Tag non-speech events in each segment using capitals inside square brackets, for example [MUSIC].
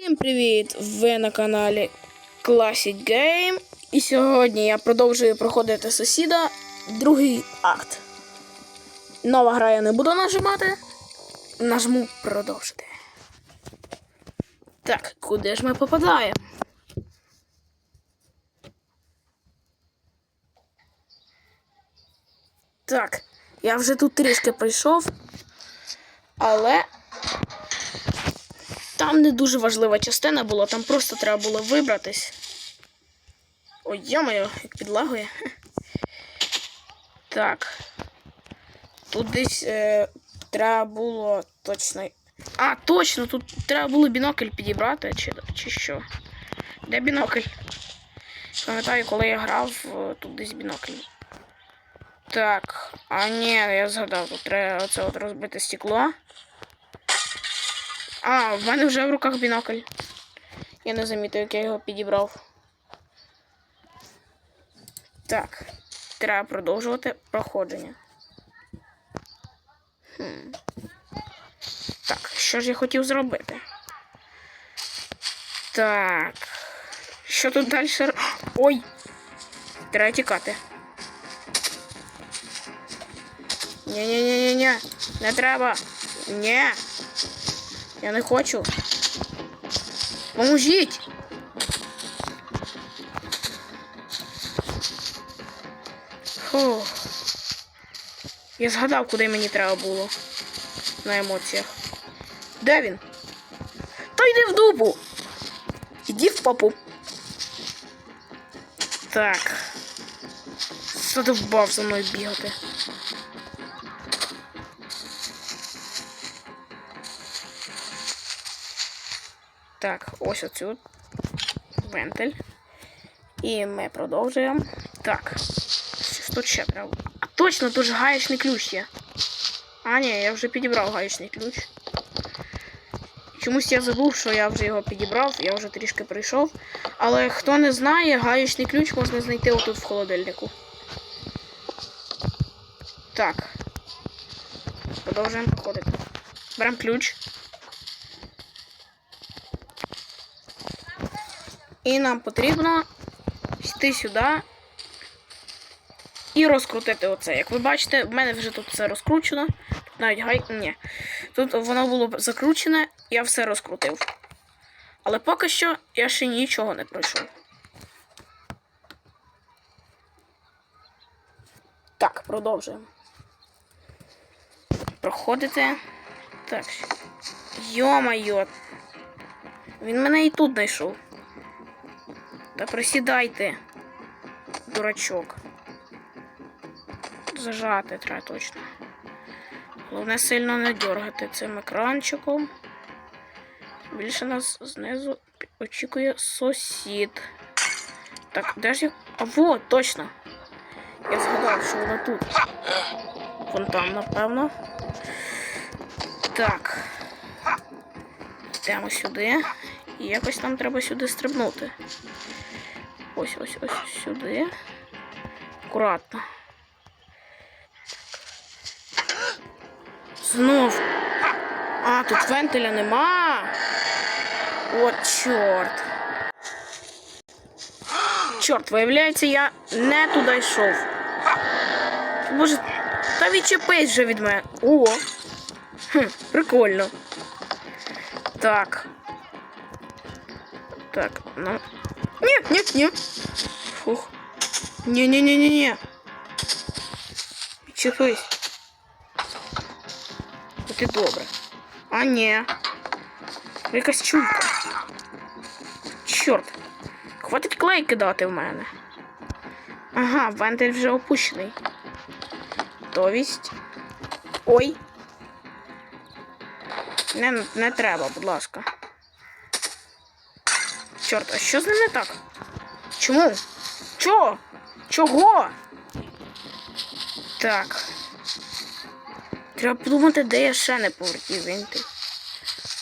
Всім привіт! Ви на каналі Classic Game. І сьогодні я продовжую проходити сусіда другий акт. Нова гра я не буду нажимати. Нажму продовжити. Так, куди ж ми попадаємо? Так, я вже тут трішки прийшов, але там не дуже важлива частина була, там просто треба було вибратись. Ой, йо-моє, як підлагує. [LAUGHS] Так. Тут десь е, треба було точно. А, точно, тут треба було бінокль підібрати, чи, чи що. Де бінокль? Пам'ятаю, коли я грав, е, тут десь бінокль. Так, а ні, я згадав, тут треба оце от розбите стекло. А, в мене вже в руках бінокль. Я не замітив, як я його підібрав. Так, треба продовжувати проходження. Хм. Так, що ж я хотів зробити? Так. Що тут далі? Ой! Треба тікати. Ні-ні-ні-ні-ні. Не треба. Ні. Я не хочу. Поможіть! Фу. Я згадав, куди мені треба було. На емоціях. Де він? Та йди в дупу! Іди в папу. Так. Задовбав за мною бігати. Так, ось оцю вентиль. І ми продовжуємо. Так. Тут ще треба? А точно, тут же гаєчний ключ є. А, ні, я вже підібрав гаєчний ключ. Чомусь я забув, що я вже його підібрав, я вже трішки прийшов. Але хто не знає, гаєчний ключ можна знайти отут в холодильнику. Так. Продовжуємо проходити. Беремо ключ. І нам потрібно йти сюди і розкрутити оце. Як ви бачите, в мене вже тут все розкручено. Тут навіть гай. Ні. Тут воно було закручене, я все розкрутив. Але поки що я ще нічого не пройшов. Так, продовжуємо. Проходите. Так. Йо-майо. Він мене і тут знайшов. Та присідайте, дурачок. Зажати треба точно. Головне сильно не дергати цим екранчиком. Більше нас знизу очікує сусід. Так, де ж я. А вот, точно. Я згадав, що вона тут. Вон там, напевно. Так. Йдемо сюди. І якось нам треба сюди стрибнути. Ось, ось, ось сюди. Акуратно. Знов. А, тут вентиля нема. От чорт. Чорт, виявляється, я не туди йшов. Боже, та відчепись вже від мене. О! Хм, прикольно. Так. Так, ну. Ні, ні, ні. Фух. Ні, ні, ні, ні, ні. Відчепись. От і добре. А ні. Якась чуйка. Чорт. Хватить клей кидати в мене. Ага, вентиль вже опущений. Тобість. Ой. Не, не треба, будь ласка. Чорт, а що з ним не так? Чому? Чого? Чого? Так. Треба подумати, де я ще не повертів винти.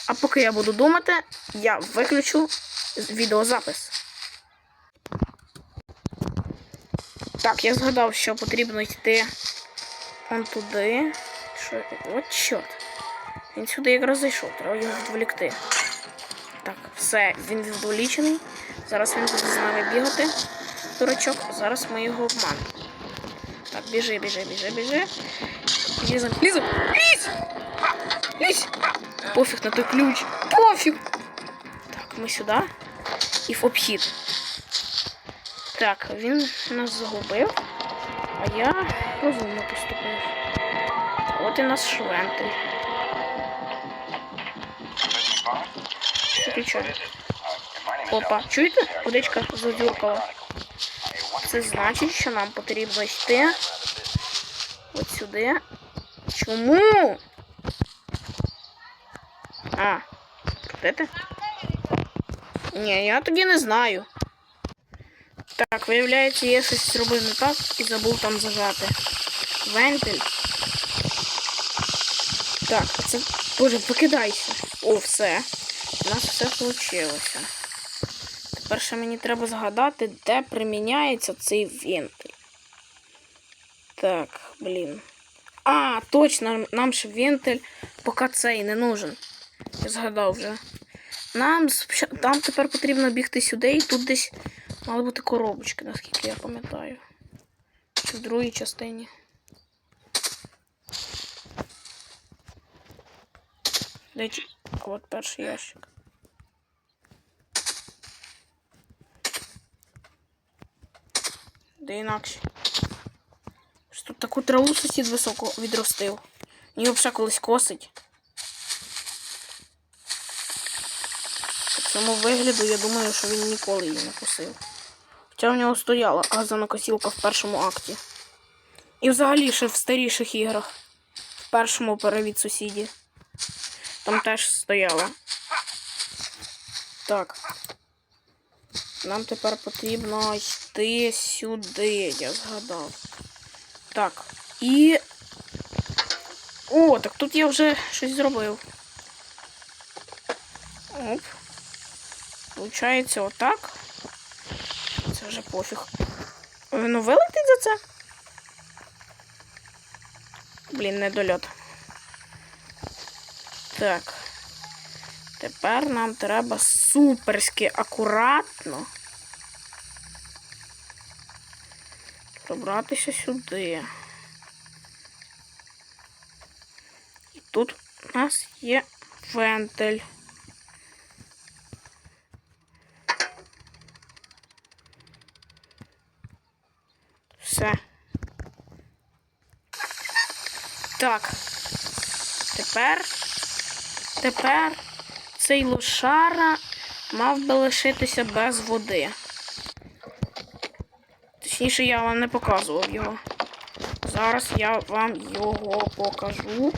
А поки я буду думати, я виключу відеозапис. Так, я згадав, що потрібно йти он туди. Що? От чорт. Він сюди якраз зайшов, треба його відволікти. Все, він відволічений. Зараз він буде з нами бігати. Дурачок, зараз ми його обманемо. Так, біжи, біжи, біжи, біжи. Лізем, лізем, лізь! Лізь! Пофіг на той ключ. Пофіг! Так, ми сюди. І в обхід. Так, він нас загубив, а я розумно поступив. От і наш швентель. Виключаю. Опа, чуєте? Водичка задюркала. Це значить, що нам потрібно йти от сюди. Чому? А, крутити? Ні, я тоді не знаю. Так, виявляється, я щось зробив не так і забув там зажати. Вентиль. Так, це. Боже, покидайся. О, все. У нас все вийшло. Тепер ще мені треба згадати, де приміняється цей вентиль. Так, блін. А, точно, нам ще вентиль поки цей не нужен. Я згадав вже. Нам там тепер потрібно бігти сюди і тут десь мали бути коробочки, наскільки я пам'ятаю. Чи в другій частині. А от перший ящик. Де інакше. Що тут таку траву сусід високо відростив. Його взагалі колись косить. По цьому вигляду я думаю, що він ніколи її не косив. Хоча в нього стояла газонокосілка в першому акті. І взагалі ще в старіших іграх. В першому перевід сусіді. Там теж стояла. Так. Нам тепер потрібно йти сюди, я згадав. Так. І. О, так тут я вже щось зробив. Оп. Получається отак. Це вже пофіг. Воно вилетить за це? Блін, недольот. Так. Тепер нам треба суперськи акуратно пробратися сюди. І тут у нас є вентиль. Все. Так. Тепер. Тепер цей лошара мав би лишитися без води. Точніше, я вам не показував його. Зараз я вам його покажу.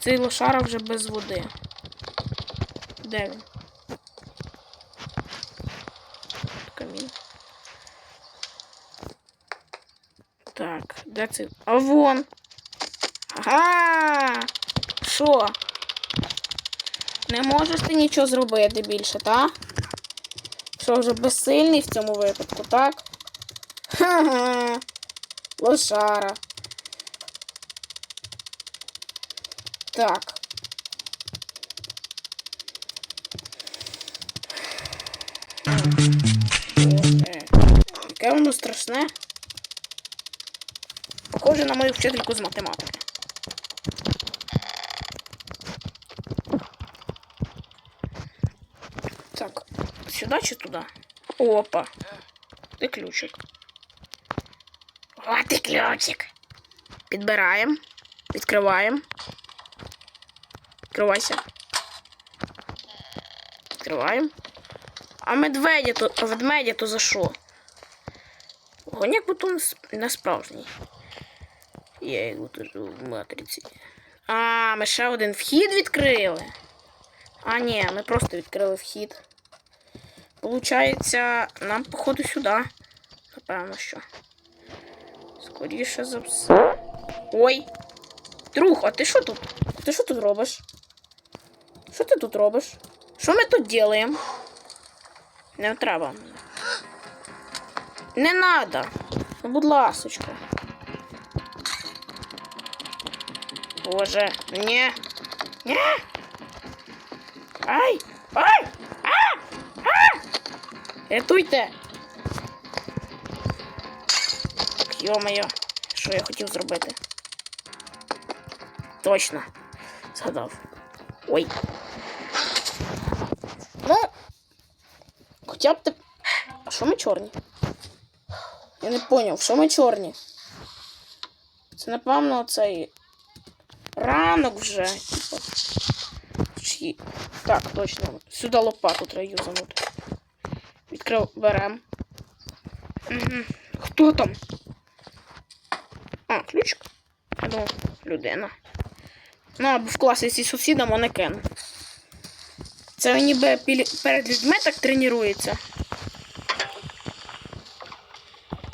Цей лошара вже без води. Де він? Камін. Так, де це? А вон. Ага. Що? Не можеш ти нічого зробити більше, так? Що вже безсильний в цьому випадку, так? Ха-ха. Лошара. Так. Яке воно страшне. Похоже на мою вчительку з математики. Так, сюди чи туди? Опа. Де ключик? От і ключик. Підбираємо. Відкриваємо. Відкривайся. Відкриваємо. А медведя то, а ведмедя то за що? Гоняк бутон не справжній. Я його тут в матриці. А, ми ще один вхід відкрили. А, ні, ми просто відкрили вхід. Получається, нам, походу, сюди. Напевно, що. Скоріше за все. Ой! Друг, а ти що тут? Ти що тут робиш? Що ти тут робиш? Що ми тут робимо? Не треба. Не надо. Ну, будь ласочка. Боже, ні. Ні. Ай! Ай! Рятуйте! Йо-моє, що я хотів зробити? Точно. Згадав. Ой. Ну. Хоча б ти. А що ми чорні? Я не поняв, що ми чорні? Це, напевно, цей ранок вже. Типу. Чи... Так, точно. Сюди лопату треба юзанути. Угу. Хто там? А, ключик. Думав, людина. Ну, або в класі зі сусідом манекен. Це він ніби перед людьми так тренується.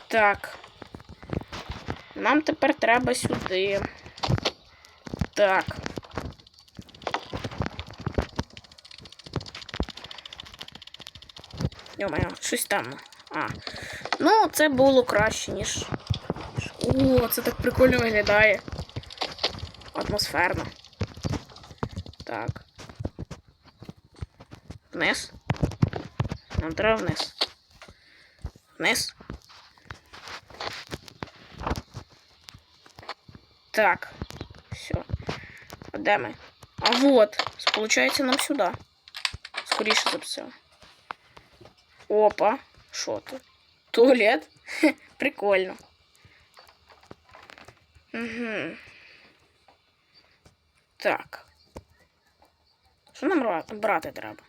Так. Нам тепер треба сюди. Так. Йо-моє, щось темно. А. Ну, це було краще, ніж. О, це так прикольно виглядає. Атмосферно. Так. Вниз. Нам треба вниз. Вниз. Так. Все. А де ми? А вот. Получається нам сюди. Скоріше за все. Опа. Що тут? Туалет? Хе, [LAUGHS] прикольно. Угу. Так. Що нам ра- брати треба?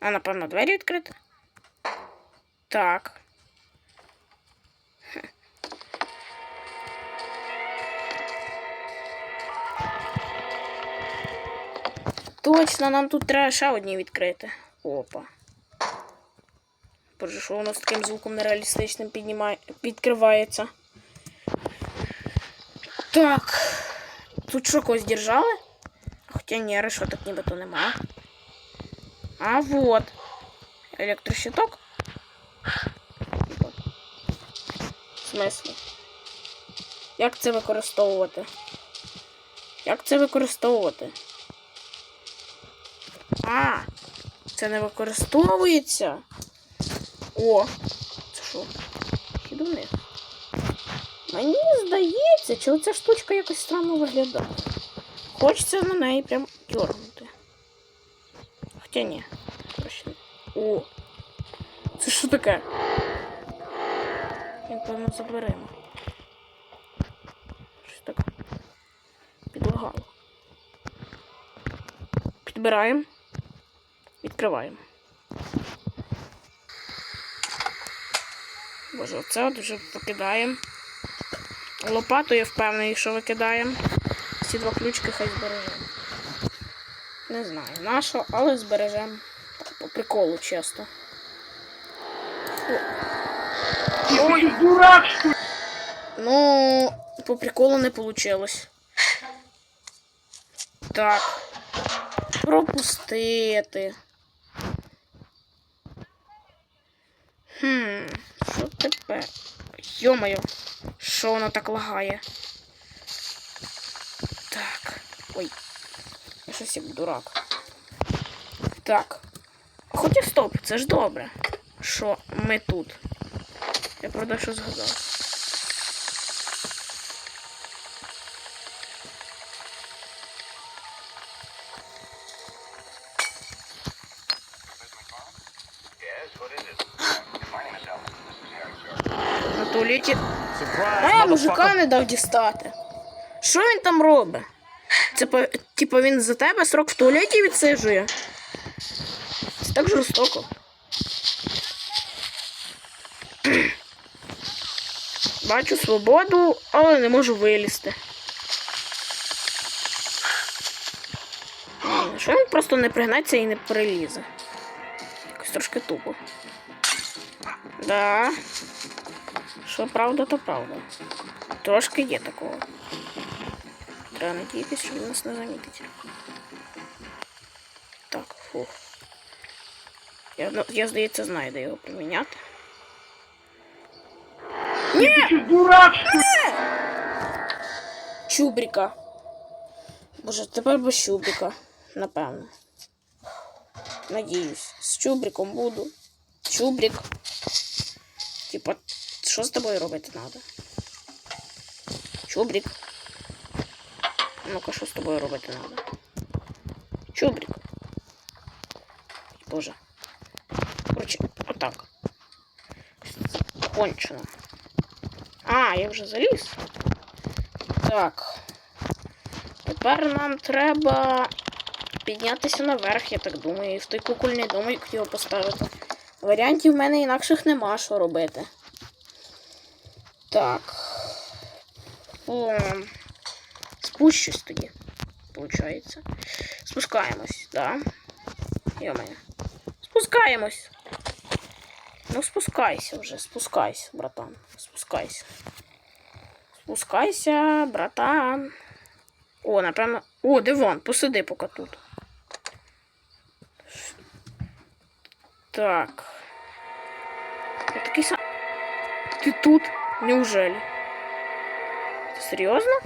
А, напевно, двері відкрити? Так. Хе. Точно, нам тут треба ще одні відкрити. Опа. Боже, що воно з таким звуком нереалістичним піднімає, підкривається. Так. Тут що когось держали? Хоча ні, решеток нібито нема. А вот. Електрощиток. В смислі? Як це використовувати? Як це використовувати? А, це не використовується. О, це що? Хіду вниз. Мені здається, чи оця штучка якось странно виглядає. Хочеться на неї прям дьорнути. Хоча ні. Не. О! Це що таке? Певно заберемо. Щось так підлагало. Підбираємо. Відкриваємо. Боже, оце от вже викидаємо. Лопату я впевнений, що викидаємо. Ці два ключки хай збережемо. Не знаю на що, але збережемо. Так, по приколу, чесно. Ой, дурак? Ну, по приколу не получилось. Так. Пропустити. Хм, що тепер? Йо-моє, що воно так лагає? Так. Ой. Я щось як дурак. Так. Хоча стоп, це ж добре. Що ми тут. Я правда що згадав. Туалеті. А, мужика не дав дістати. Що він там робить? Це типа він за тебе срок в туалеті відсиджує? Це так жорстоко. [CLEARS THROAT] Бачу свободу, але не можу вилізти. Що він просто не пригнеться і не перелізе? Якось трошки тупо. Да. Що правда, то правда. Трошки є такого. Треба надіятися, що він нас не замітить. Так, фух. Я, ну, я здається, знаю, де його приміняти. Ты что, дурак, что ли? Чубрика. Боже, тепер без чубрика, напевно. Надіюсь. З чубриком буду. Чубрик. Типа, що з тобою робити треба? Чубрик. Ну-ка, що з тобою робити треба? Чубрик. Боже. Короче, отак. Кончено. А, я вже заліз. Так. Тепер нам треба піднятися наверх, я так думаю, і в той кукольний домик його поставити. Варіантів в мене інакших нема що робити. Так. О, спущусь тоді, виходить. Спускаємось, да. Йо-моє. Спускаємось. Ну, спускайся вже, спускайся, братан. Спускайся. Спускайся, братан. О, напевно. О, диван, посиди поки тут. Так. Я такий сам. Ти тут? Неужели? Ти серйозно?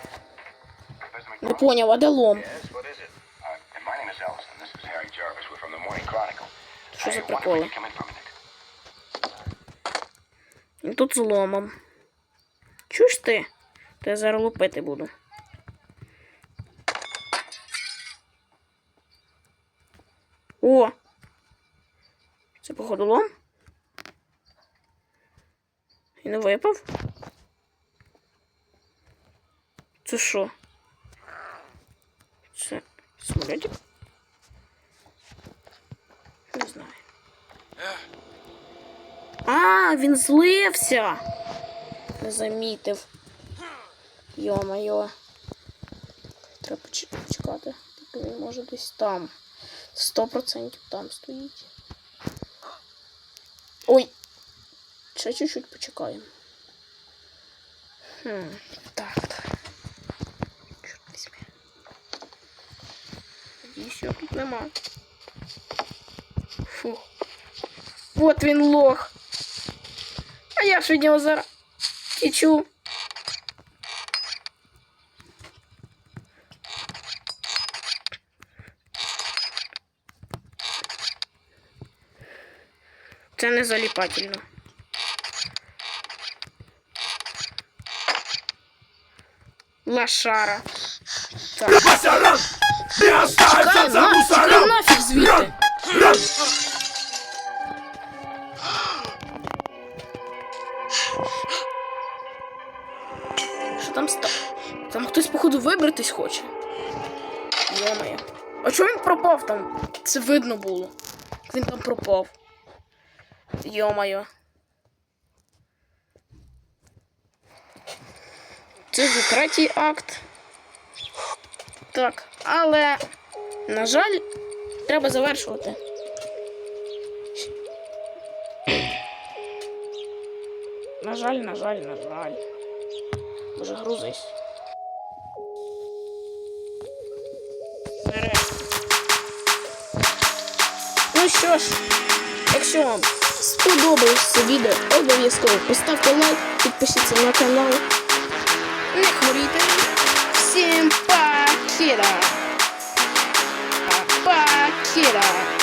Не поняв, а де лом? Yes, what is it? Uh, and my name is Allison. This is Harry Jarvis. We're from the Morning Chronicle. Що за it. І тут з ломом. Чуєш ти? Та я зараз лупити буду. О! Це походу лом? Не випав? Це що? Це самолітик? Не знаю. А, він злився. Не замітив. Йо-моє. Треба поч- почекати. поки Він може десь там. Сто процентів там стоїть. Ой. Ще чуть-чуть почекаємо. Хм, так. Чорт візьми. Надіюсь, його тут нема. Фу. Вот він лох. А я ж від нього зараз тічу. Це не заліпательно. Лошара. Так. Чекай, на, чекай нафіг звідти. Що там ста? Там хтось, походу, вибратись хоче. Йомає. А чого він пропав там? Це видно було. Він там пропав. Йомайо. Це вже третій акт. Так, але, на жаль, треба завершувати. На жаль, на жаль, на жаль. Може, грузись. Ну що ж, якщо вам сподобалось це відео, обов'язково поставте лайк, підпишіться на канал. Не хворійте. Всім пакіра! Пакіра!